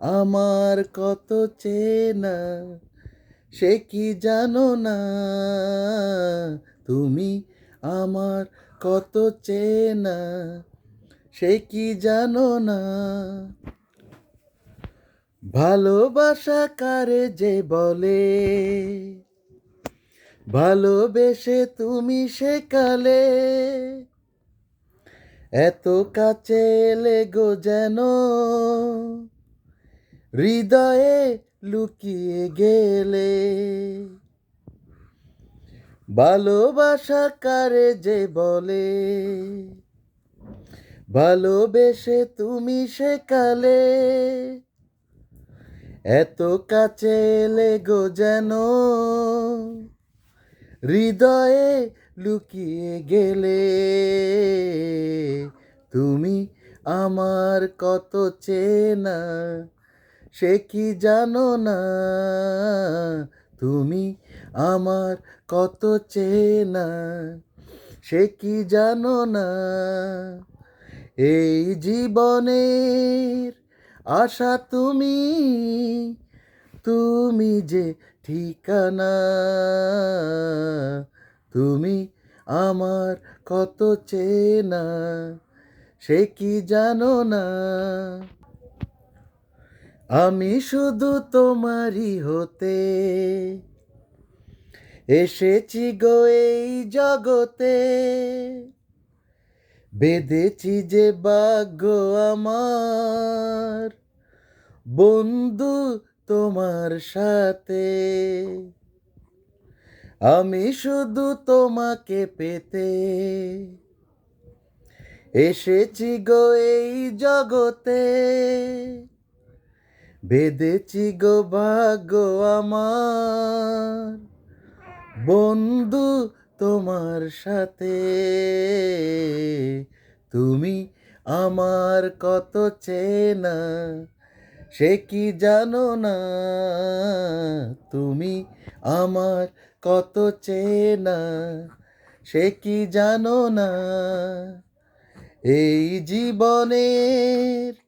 আমার কত চেনা, সে কি জানো না? তুমি আমার কত চেনা, সে কি জানো না? ভালোবাসা কারে যে বলে? ভালোবেসে তুমি সেকালে এত কাছে এলে গো যেন? হৃদয়ে লুকিয়ে গেলে। ভালোবাসা কারে যে বলে? ভালোবেসে তুমি সেকালে। এত কাছে এলে গো যেন হৃদয়ে লুকিয়ে গেলে। তুমি আমার কত চেনা সে কি জানো না? তুমি আমার কত চেনা। সে কি জানো না? এই জীবনের আশা তুমি তুমি যে ঠিকানা। তুমি আমার কত চেনা। সে কি জানো না? আমি শুধু তোমারই হতে এসেছি গো এই জগতে। বেঁধেছি যে ভাগ্য আমার বন্ধু তোমার সাথে। আমি শুধু তোমাকে পেতে এসেছি গো এই জগতে। বেঁধেছি গো ভাগ্য আমার। বন্ধু তোমার সাথে। তুমি আমার কত চেনা, সে কি জানো না? তুমি আমার কত চেনা, সে কি জানো না? এই জীবনের